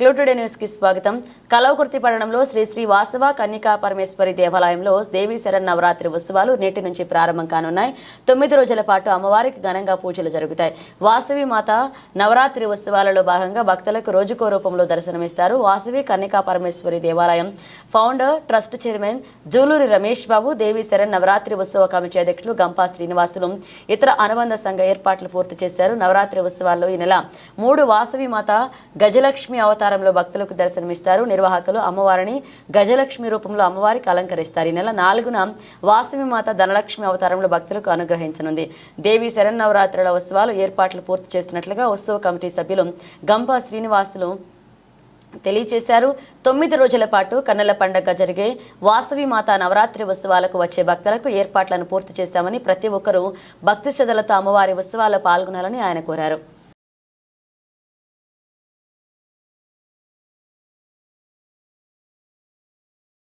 క్లూటుడే న్యూస్కి స్వాగతం. కలవకుర్తి పట్టణంలో శ్రీ శ్రీ వాసవ కన్యకా పరమేశ్వరి దేవాలయంలో దేవీ శరణ్ నవరాత్రి ఉత్సవాలు నేటి నుంచి ప్రారంభం కానున్నాయి. తొమ్మిది రోజుల పాటు అమ్మవారికి ఘనంగా పూజలు జరుగుతాయి. వాసవి మాత నవరాత్రి ఉత్సవాలలో భాగంగా భక్తులకు రోజుకో రూపంలో దర్శనమిస్తారు. వాసవి కన్యకా పరమేశ్వరి దేవాలయం founder trust chairman Juluri Ramesh Babu Devi Sharan Navaratri ఉత్సవ కమిటీ అధ్యక్షులు గంపా శ్రీనివాసులు ఇతర అనుబంధ సంఘ ఏర్పాట్లు పూర్తి చేశారు. నవరాత్రి ఉత్సవాల్లో ఈ నెల మూడు వాసవి మాత గజలక్ష్మి అవతారంలో భక్తులకు దర్శనమిస్తారు. నిర్వాహకులు అమ్మవారిని గజలక్ష్మి రూపంలో అమ్మవారికి అలంకరిస్తారు. ఈ నెల నాలుగున వాసవి మాత ధనలక్ష్మి అవతారంలో భక్తులకు అనుగ్రహించనుంది. దేవి శరన్నవరాత్రుల ఉత్సవాలు ఏర్పాట్లు పూర్తి చేస్తున్నట్లుగా ఉత్సవ కమిటీ సభ్యులు గంపా శ్రీనివాసులు తెలియచేశారు తొమ్మిది రోజుల పాటు కన్నెల పండగ జరిగే వాసవి మాత నవరాత్రి ఉత్సవాలకు వచ్చే భక్తులకు ఏర్పాట్లను పూర్తి చేశామని ప్రతి ఒక్కరూ భక్తి శ్రద్ధలతో అమ్మవారి ఉత్సవాల్లో పాల్గొనాలని ఆయన కోరారు.